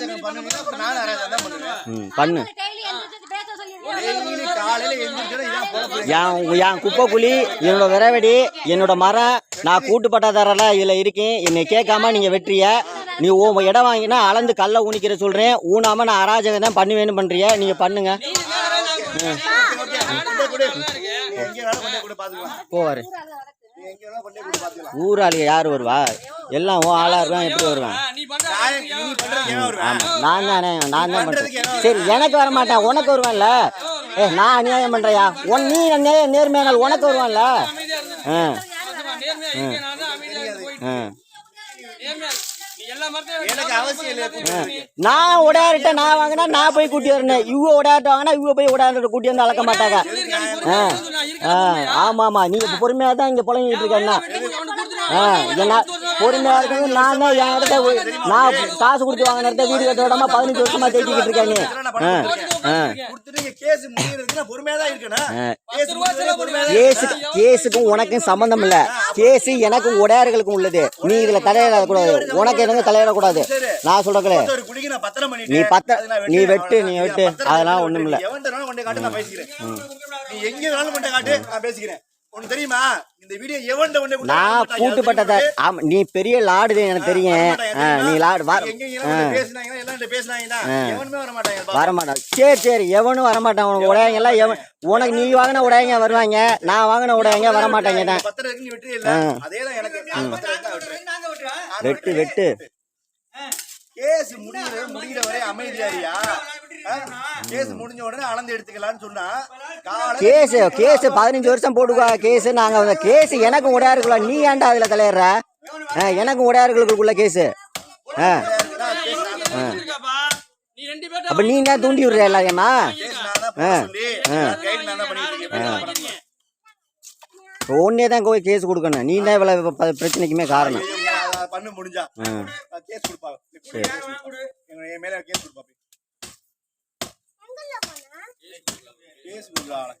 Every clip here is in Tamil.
அராஜகம் பண்ணுவீங்கன்னா அப்புறம் நானும் அராஜகம் தான் பண்ணுவேன். ம் பண்ணு. டெய்லி காலையில இதான் என் என் குப்பை குழி என்னோட விரவடி என்னோட மரம் நான் கூட்டு பட்டாதாரெல்லாம் இதில் இருக்கேன். என்னை கேட்காம நீங்கள் வெட்டுறிய. நீ ஓ இடம் வாங்கினா அளந்து கல்லை ஊனிக்கிற சொல்கிறேன் ஊனாம நான் அராஜகம் தான் பண்ணுவேன்னு பண்ணுறிய நீங்கள் பண்ணுங்க. போவார் ஊராளிக யார் வருவா? எல்லாம் ஓ ஆளாக இருக்கான் எப்படி வருவேன்? நான் தானே நான் தான் பண்ணுறேன் சரி எனக்கு வர மாட்டேன் உனக்கு வருவேன்ல? ஏ நான் அநியாயம் பண்ணுறியா உன் நீ நே நேர்மையானால் உனக்கு வருவான்ல? ஆ. ஆ. நான் உடையார்கிட்ட நான் வாங்கினா நான் போய் கூட்டி வரணும். இவ உடையார்ட்ட வாங்கினா இவ போய் உடையார்ட்ட கூட்டி வந்து அளக்க மாட்டாங்க. ஆ. ஆ. ஆமாம் ஆமாம். நீ இப்போ பொறுமையாக தான் இங்கே புழங்கிட்டு இருக்கேன்னா? ஆ. என்ன? பொறுமையாக இருக்கணும் நான் தான் என் இடத்த போய்- நான் காசு கொடுத்து வாங்கின இடத்த வீடு கட்ட விடாம பதினஞ்சு வருஷமா தேக்கிக்கிட்டு இருக்கேன். பொறுமையா பொறுமையா கேஸுக்கும் உனக்கும் சம்பந்தம் இல்ல. கேஸு எனக்கும் உடையார்களுக்கும் உள்ளது. நீ இதுல தலையிடக்கூடாது. உனக்கு எனக்கு ஒரு குடிக்கு நான் பத்திரம் பண்ணிட்டு நீ பத்த நீ. வெட்டு நீ வெட்டு. அதெல்லாம். ஒண்ணும் இல்ல. நீ எங்க காட்டு நான் பேசிக்கிறேன். உனக்கு தெரியுமா? இந்த வீடியோ நான் தெரியுமா? ஆமா நீ பெரிய லாடுது எனக்கு தெரியும். நீ லாடு வர எல்லாம் எவனுமே வர மாட்டாங்க வரமாட்டான். சரி சரி எவனும் வரமாட்டான். உனக்கு உடையாங்க எல்லாம் எவன் உனக்கு நீ வாங்கின உடையாங்க வருவாங்க. நான் வாங்கின உடையாங்க வரமாட்டாங்க தான் பத்திரம் இருக்கு நீ வெற்றி இல்ல. அதேதான் எனக்கு. நான் பத்திரம் இருக்கு நான் வெட்டுறேன். நான் வெட்டு வெட்டு. கேஸ் முடிகிற முடிகிற வரை அமைதியாரியா கேஸ் முடிஞ்ச உடனே அளந்து எடுத்துக்கலாம்னு சொன்னா கேஸ் கேஸ் பதினஞ்சு வருஷம் போட்டுக்கோ கேஸ் நாங்க கேஸ் எனக்கும் உடையாருக்குள்ள நீ ஏன்டா அதுல தலையிடுற? ஆ, எனக்கும் உடையார்களுக்குள்ள கேஸ். அப்ப நீ தான் தூண்டி விடுற எல்லாரையுமா. ஒன்னே தான் போய் கேஸ் கொடுக்கணும். நீ தான் இவ்வளவு பிரச்சனைக்குமே காரணம். பண்ண முடிஞ்சா. கேஸ் கொடுப்பா. எங்க என் மேல கேஸ் கொடுப்பா போய். கேஸ் கொடுப்பா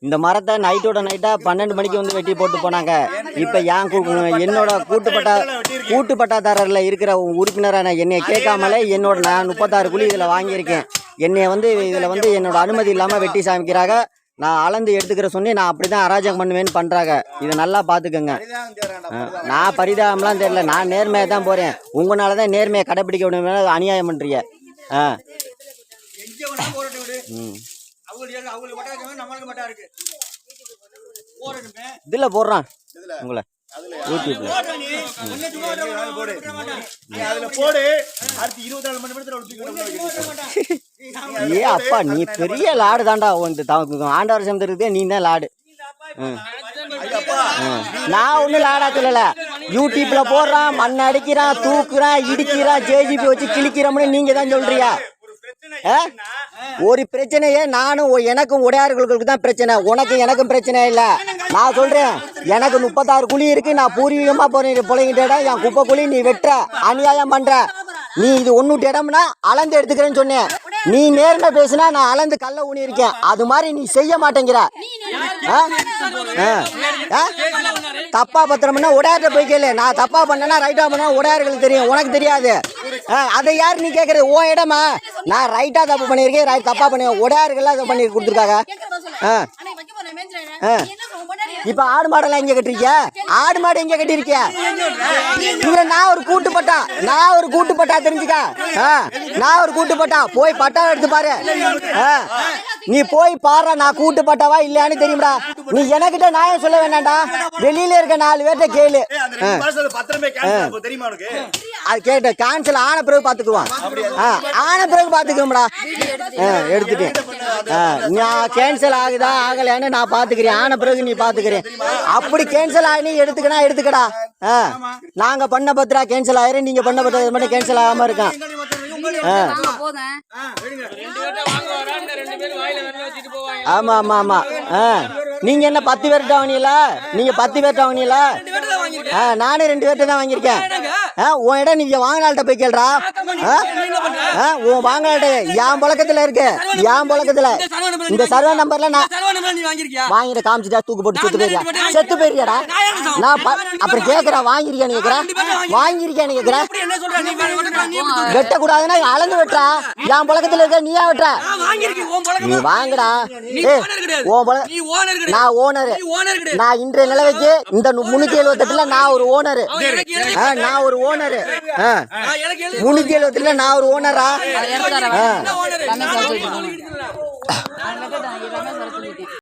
இந்த மரத்தை நைட்டோட நைட்டா பன்னெண்டு மணிக்கு வந்து வெட்டி போட்டு போனாங்க. இப்ப ஏன் என்னோட கூட்டுப்பட்டா கூட்டுப்பட்டாதாரர்ல இருக்கிற உறுப்பினரான என்னைய கேட்காமலே என்னோட நான் முப்பத்தாறு குழி இதுல வாங்கியிருக்கேன். என்னைய வந்து இதுல வந்து என்னோட அனுமதி இல்லாம வெட்டி சாமிக்கிறாங்க. நான் அளந்து எடுத்துக்கிற சொன்னி நான் அப்படிதான் அராஜகம் பண்ணுவேன்னு பண்றாங்க. இதை நல்லா பாத்துக்கோங்க. நான் பரிதாபம்லாம் தெரியல. நான் நேர்மையாக தான் போறேன். உங்களால தான் நேர்மையை கடைப்பிடிக்க முடியும்? அநியாயம் பண்றீங்க. ஆ எங்க வேணாலும் போராட்டம் விடு ம் அவங்களுக்கு அவங்களுக்கு மட்டும் இருக்கு, நம்மளுக்கு மட்டும் இருக்கு. போராட்டமே இதுல போடுறான். இதுல. உங்களை. ஏ அப்பா நீ பெரிய லாடு தான்டா வந்து த- ஆண்டவர் சமத்துறதே நீ தான் லாடு? ம். ஐயப்பா, ம். நான் ஒன்றும் லாடா சொல்லல. யூடியூப்ல போடுறான் மண் அடிக்கிறான் தூக்குறான் இடிக்கிறான் ஜேஜிபி வச்சு கிழிக்கிறோம்னு நீங்க தான் சொல்றியா ஆ? ஒரு பிரச்சனையே நானும் எனக்கும் உடையார்களுக்கு தான் பிரச்சனை. உனக்கு எனக்கும் பிரச்சனை இல்லை. நான் சொல்கிறேன் எனக்கு முப்பத்தாறு குழி இருக்குது நான் பூர்வீகமாக போகிறேன் பிள்ளைங்கிட்ட இடம் என் குப்பை குழி நீ வெட்டுற அநியாயம் பண்ணுற நீ இது ஒன்னுட்டு இடம்னா அளந்து எடுத்துக்கிறேன்னு சொன்னேன். நீ நேர்ல பேசினா நான் அளந்து கல்ல ஊனி இருக்கேன் அது மாதிரி நீ செய்ய மாட்டேங்கிற. ஆ? ஆ? ஆ? தப்பா பத்திரம்னா உடையார்ட்ட போய் கேளு. நான் தப்பா பண்ணனா ரைட்டா பண்ணா உடையார்களுக்கு தெரியும். உனக்கு தெரியாது. ஆ, அதை யார் நீ கேட்கறது ஓ இடமா? நான் ரைட்டா தப்பு பண்ணியிருக்கேன். ரைட் தப்பா பண்ணி உடையார்கள் அதை பண்ணி கொடுத்துருக்காங்க. ஆ. இப்ப ஆடு மாடெல்லாம் எங்க கட்டிருக்கிய? ஆடு மாடு எங்க கட்டிருக்கிய? இதுல நான் ஒரு கூட்டு பட்டா நான் ஒரு கூட்டு பட்டா தெரிஞ்சுக்க நான் ஒரு கூட்டு பட்டா போய் பட்டா எடுத்து பாரு. நீ போய் பாரு நான் கூட்டு பட்டாவா இல்லையான்னு தெரியும்டா. நீ எனக்கிட்ட நியாயம் சொல்ல வேணாம்டா வெளியில இருக்க நாலு பேர்ட்ட கேளு. அது கேட்ட கேன்சல் ஆன பிறகு பாத்துக்குவான் ஆன பிறகு பாத்துக்குவோம்டா ஆ, எடுத்துட்டேன் நான் கேன்சல் ஆகுதா ஆகலையான்னு நான் பாத்துக்கிறேன். ஆன பிறகு நீ பாத்துக்கிறேன். அப்படி கேன்சல் ஆகி நீ எடுத்துக்கனா எடுத்துக்கடா. ஆ, நாங்க பண்ண பத்திரா கேன்சல் ஆயிரும் நீங்க பண்ண பத்திரா மட்டும் கேன்சல் ஆகாம இருக்கான் ஆமா, ஆமா ஆமா ஆமா. ஆ, நீங்க என்ன பத்து பேர்கிட்ட வாங்கினீங்களா? நீங்க பத்து பேர்கிட்ட வாங்கினீங்களா? ஆ, நானும் ரெண்டு பேர்கிட்ட தான் வாங்கியிருக்கேன். உன் இடம் நீங்க வாங்கினால்கிட்ட போய் கேள்றா. உன் வாங்கினால்ட்ட என் புழக்கத்துல இருக்கு. என் புழக்கத்துல. இந்த சர்வே நம்பர்ல நான் நீ வாங்கிட்டு காமிச்சிட்டா தூக்கு போட்டு செத்து போயிருயா செத்து போயிருயாடா நான் அப்புறம் நீ வேற ஒண்ணு நீ எப்படி வெட்டக்கூடாதுன்னா அளந்து வெட்டுறா. என் புழக்கத்துல இருக்க நீயா வெட்டுற? நீ வாங்குடா. நீ நீ நான் ஓனரு. நீ நான் இன்றைய நிலவைக்கு இந்த முன்னூத்தி எழுபத்தெட்டுல நான் ஒரு ஓனரு. நான் ஒரு ஓனரு நான் எனக்கு எழுதி முன்னூத்தி எழுபத்துல நான் ஒரு ஓனரா